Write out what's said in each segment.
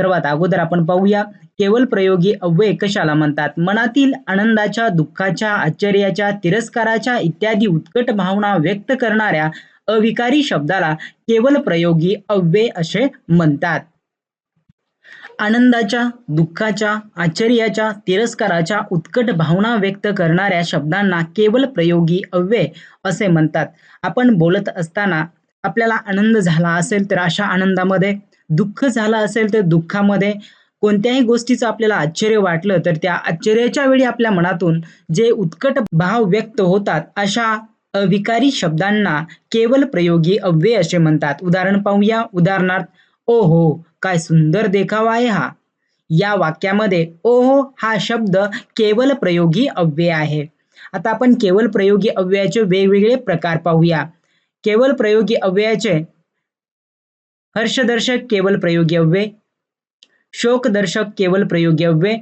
सर्वात अगोदर आपण पाहूया केवळ प्रयोगी अव्यय कशाला म्हणतात? मनातील आनंदाच्या दुःखाच्या आश्चर्याच्या तिरस्काराच्या इत्यादी उत्कट भावना व्यक्त करणाऱ्या अविकारी शब्दाला केवळ प्रयोगी अव्यय असे म्हणतात. आनंदाच्या दुःखाच्या आश्चर्याच्या तिरस्काराच्या उत्कट भावना व्यक्त करणाऱ्या शब्दांना केवळ प्रयोगी अव्यय असे म्हणतात. आपण बोलत असताना आपल्याला आनंद झाला असेल तर अशा आनंदामध्ये दुःख झालं असेल तर दुःखामध्ये कोणत्याही गोष्टीचं आपल्याला आश्चर्य वाटलं तर त्या आश्चर्याच्या वेळी आपल्या मनातून जे उत्कट भाव व्यक्त होतात अशा अविकारी शब्दांना केवळ प्रयोगी अव्यय असे म्हणतात. उदाहरण पाहूया. उदाहरणार्थ ओ हो काय सुंदर देखावा आहे हा. या वाक्यामध्ये ओहो हा शब्द केवळ प्रयोगी अव्यय आहे. आता आपण केवळ प्रयोगी अव्ययाचे वेगवेगळे प्रकार पाहूया. केवळ प्रयोगी अव्ययाचे हर्षदर्शक केवल प्रयोगी शोकदर्शक केवल प्रयोगी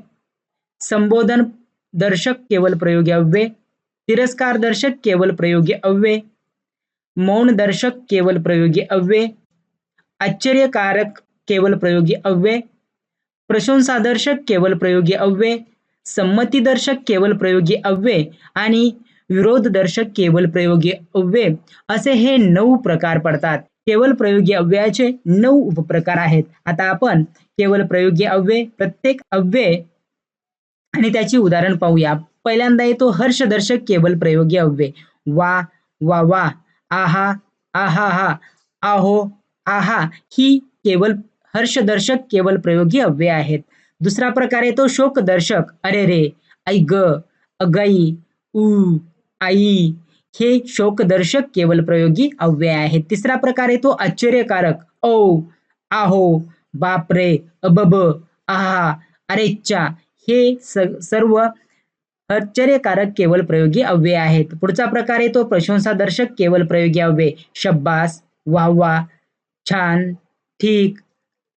संबोधन दर्शक केवल प्रयोगी तिरस्कार दर्शक केवल प्रयोगी अव्यय मौन दर्शक केवल प्रयोगी अव्यय आश्चर्यकारक केवल प्रयोगी अव्यय प्रशंसादर्शक केवल प्रयोगी अव्यय संमतीदर्शक केवल प्रयोगी अव्यय आणि विरोध दर्शक केवल प्रयोगी अव्यय असे हे नऊ प्रकार पडतात. केवल प्रयोगी अव्ययाचे नऊ उपप्रकार आहेत. आता आपण केवल प्रयोगी अव्यय प्रत्येक अव्यय आणि त्याची उदाहरण पाहूया. पहिल्यांदा येतो हर्षदर्शक केवल प्रयोगी अव्यय. वा वा वा आहा आहा हा आहो आहा ही केवल हर्षदर्शक केवल प्रयोगी अव्यय आहेत. दुसरा प्रकार येतो शोकदर्शक. अरे रे ऐ ग अगई उ आई हे शोकदर्शक केवळ प्रयोगी अव्यय आहेत. तिसरा प्रकार येतो आश्चर्यकारक. ओ आहो बापरे अबब आहा अरेच्चा. हे सर्व आश्चर्यकारक केवळ प्रयोगी अव्यय आहेत. पुढचा प्रकार येतो प्रशंसादर्शक केवळ प्रयोगी अव्यय. शब्बास वाह वाह छान ठीक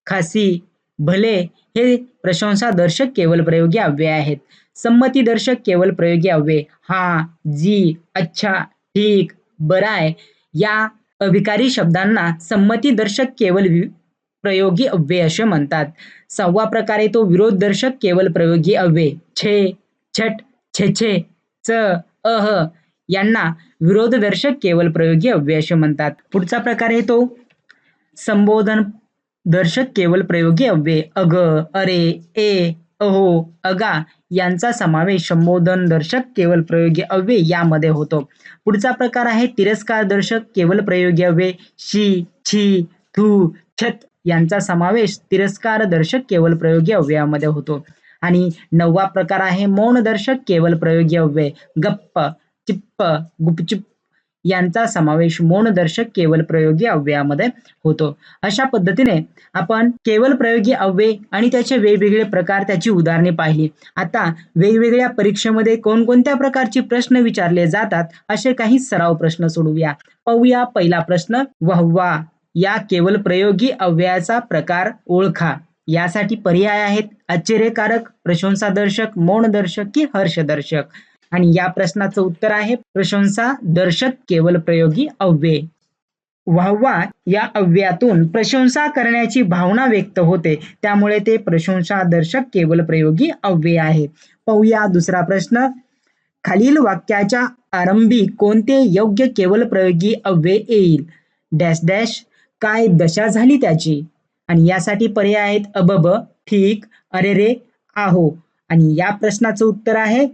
खासी भले हे प्रशंसादर्शक केवल प्रयोगी अव्यय आहेत. संमतीदर्शक केवल प्रयोगी अव्यय. हा जी अच्छा ठीक बराय या अभिकारी शब्दांना संमतीदर्शक केवल प्रयोगी अव्यय असे म्हणतात. सहावा प्रकारे तो विरोधदर्शक केवल प्रयोगी अव्यय. छे छट छे छे च अह यांना विरोधदर्शक केवल प्रयोगी अव्यय असे म्हणतात. पुढचा प्रकार आहे तो संबोधन दर्शक केवळ प्रयोगी अव्यय अग अरे ए अहो अगा यांचा समावेश संबोधन दर्शक केवळ प्रयोगी अव्यय यामध्ये होतो. पुढचा प्रकार आहे तिरस्कार दर्शक केवळ प्रयोगी अव्यय शी छी थू छत यांचा समावेश तिरस्कार दर्शक केवळ प्रयोगी अव्ययामध्ये होतो. आणि नववा प्रकार आहे मौन दर्शक केवळ प्रयोगी अव्यय गप्प चिप्प गुपचिप यांचा समावेश मौनदर्शक केवल प्रयोगी अव्ययामध्ये होतो. अशा पद्धतीने आपण केवल प्रयोगी अव्यय आणि त्याचे वेगवेगळे प्रकार त्याची उदाहरणे पाहिली. आता वेगवेगळ्या परीक्षेमध्ये कोणकोणत्या प्रकारचे प्रश्न विचारले जातात असे काही सराव प्रश्न सोडवूया. पाहूया पहिला प्रश्न वहवा या केवल प्रयोगी अव्ययाचा प्रकार ओळखा. यासाठी पर्याय आहेत. आश्चर्यकारक प्रशंसादर्शक मौनदर्शक की हर्षदर्शक? आणि या प्रश्नाचं उत्तर आहे प्रशंसा दर्शक केवळ प्रयोगी अव्यय. वाहवा या अव्ययातून प्रशंसा करण्याची भावना व्यक्त होते. त्यामुळे ते प्रशंसा दर्शक केवळ प्रयोगी अव्यय आहे. पाहूया दुसरा प्रश्न. खालील वाक्याच्या आरंभी कोणते योग्य केवळ प्रयोगी अव्यय येईल? Dash dash. काय दशा झाली त्याची? आणि यासाठी पर्याय आहेत अबब ठीक अरे रे आहो. आणि या प्रश्नाचं उत्तर आहे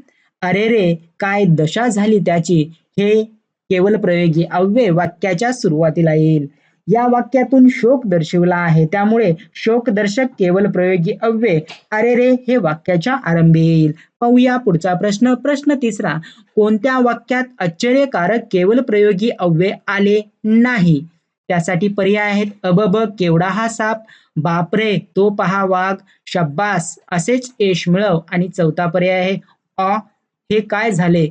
अरे रे काय दशा झाली त्याची? हे केवळ प्रयोगी अव्यय वाक्याच्या सुरुवातीला येईल. या वाक्यातून शोक दर्शवला आहे. त्यामुळे शोक दर्शक केवळ प्रयोगी अव्यय अरे रे हे वाक्याच्या आरंभी येईल. पाहूया पुढचा प्रश्न. प्रश्न तिसरा कोणत्या वाक्यात आश्चर्यकारक केवळ प्रयोगी अव्यय आले नाही? त्यासाठी पर्याय आहेत. अबब केवढा हा साप? बापरे तो पहा वाघ. शब्बास असेच यश मिळव. आणि चौथा पर्याय आहे अ हे काय झाले?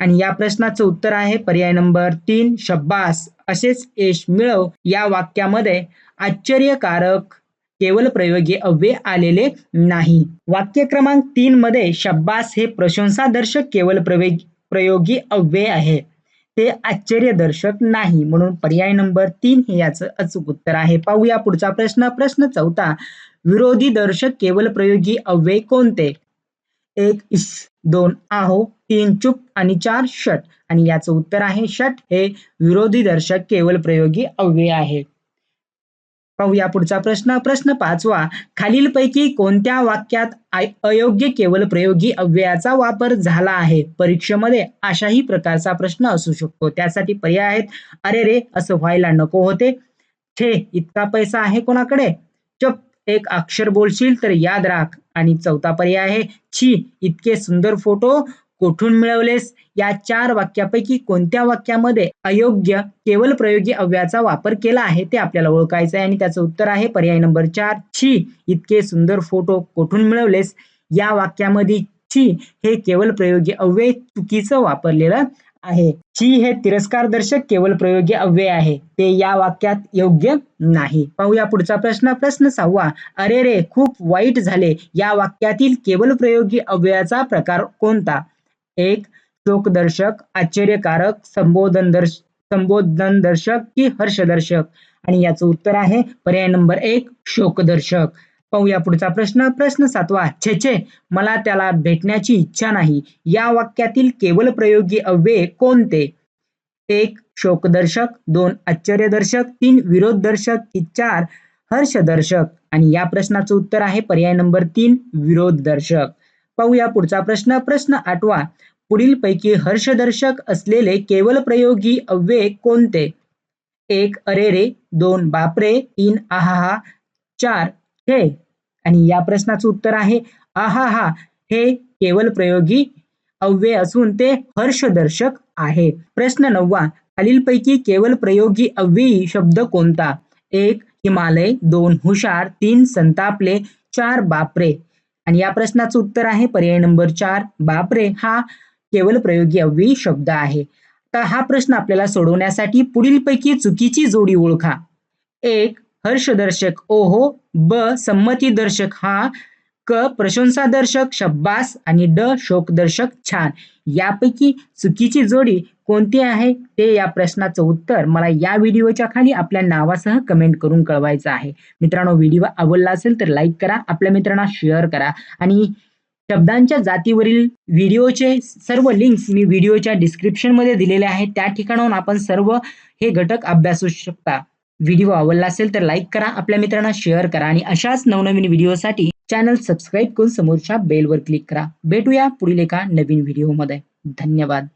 आणि या प्रश्नाचं उत्तर आहे पर्याय नंबर तीन शब्बास. असेच यश मिळव या वाक्यामध्ये आश्चर्यकारक केवळ प्रयोगी अव्यय आलेले नाही. वाक्य क्रमांक तीन मध्ये शब्बास हे प्रशंसादर्शक केवळ प्रयोगी अव्यय आहे. ते आश्चर्यदर्शक नाही. म्हणून पर्याय नंबर तीन हे याचं अचूक उत्तर आहे. पाहूया पुढचा प्रश्न. प्रश्न चौथा विरोधी दर्शक केवळ प्रयोगी अव्यय कोणते? एक इस दोन आहो तीन चुप आणि चार षट. आणि याचं उत्तर आहे षट. हे विरोधी दर्शक केवळ प्रयोगी अव्यय आहे. पाहूया पुढचा प्रश्न. प्रश्न पाचवा. खालीलपैकी कोणत्या वाक्यात अयोग्य केवळ प्रयोगी अव्ययाचा वापर झाला आहे? परीक्षेमध्ये अशाही प्रकारचा प्रश्न असू शकतो. त्यासाठी पर्याय आहेत. अरे रे असं व्हायला नको होते. छे इतका पैसा आहे कोणाकडे? चप. एक अक्षर बोलशील तर याद राख. आणि चौथा पर्याय आहे छी इतके सुंदर फोटो कोठून मिळवलेस? या चार वाक्यापैकी कोणत्या वाक्यामध्ये अयोग्य केवळ प्रयोगी अव्याचा वापर केला आहे ते आपल्याला ओळखायचं आहे. आणि त्याचं उत्तर आहे पर्याय नंबर चार छी इतके सुंदर फोटो कोठून मिळवलेस? या वाक्यामध्ये छी हे केवळ प्रयोगी अव्यय चुकीचं वापरलेलं आहे. ची हे तिरस्कारदर्शक केवळ प्रयोगी अव्यय आहे. ते या वाक्यात योग्य नाही. पाहूया पुढचा प्रश्न. प्रश्न सहावा. अरे रे खूप वाईट झाले. या वाक्यातील केवळ प्रयोगी अव्ययाचा प्रकार कोणता? एक शोकदर्शक आश्चर्यकारक संबोधन दर्श संबोधन दर्शक की हर्षदर्शक? आणि याचं उत्तर आहे पर्याय नंबर एक शोकदर्शक. पाहूया पुढचा प्रश्न. प्रश्न सातवा. छे छे. मला त्याला भेटण्याची इच्छा नाही. या वाक्यातील केवळ प्रयोगी अव्यय कोणते? एक शोकदर्शक. दोन आश्चर्यदर्शक. तीन विरोधदर्शक. की चार हर्षदर्शक. आणि या प्रश्नाचं उत्तर आहे पर्याय नंबर तीन विरोधदर्शक. पाहूया पुढचा प्रश्न. प्रश्न आठवा. पुढील पैकी हर्षदर्शक असलेले केवळ प्रयोगी अव्यय कोणते? एक अरे रे दोन बापरे. तीन आहा चार हे आणि या प्रश्नाचं उत्तर आहे आहा हा हे केवळ प्रयोगी अव्यय असून ते हर्षदर्शक आहे. प्रश्न नववा खालीलपैकी केवळ प्रयोगी अव्ययी शब्द कोणता? एक हिमालय दोन हुशार तीन संतापले चार बापरे. आणि या प्रश्नाचं उत्तर आहे पर्याय नंबर चार बापरे हा केवळ प्रयोगी अव्ययी शब्द आहे. तर हा प्रश्न आपल्याला सोडवण्यासाठी पुढीलपैकी चुकीची जोडी ओळखा. एक हर्षदर्शक. ओहो ब संमतीदर्शक. हा क प्रशंसादर्शक शब्बास आणि ड शोकदर्शक. छान. यापैकी चुकीची जोडी कोणती आहे? ते या प्रश्नाचं उत्तर मला या व्हिडिओच्या खाली आपल्या नावासह कमेंट करून कळवायचं आहे. मित्रांनो व्हिडिओ आवडला असेल तर लाईक करा आपल्या मित्रांना शेअर करा. आणि शब्दांच्या जातीवरील व्हिडिओचे सर्व लिंक्स मी व्हिडिओच्या डिस्क्रिप्शनमध्ये दिलेले आहेत. त्या ठिकाणाहून आपण सर्व हे घटक अभ्यासू शकता. व्हिडिओ आवडला असेल तर लाईक करा आपल्या मित्रांना शेअर करा आणि अशाच नवनवीन व्हिडिओसाठी चॅनल सबस्क्राईब करून समोरच्या बेलवर क्लिक करा. भेटूया पुढील एका नवीन व्हिडिओमध्ये. धन्यवाद.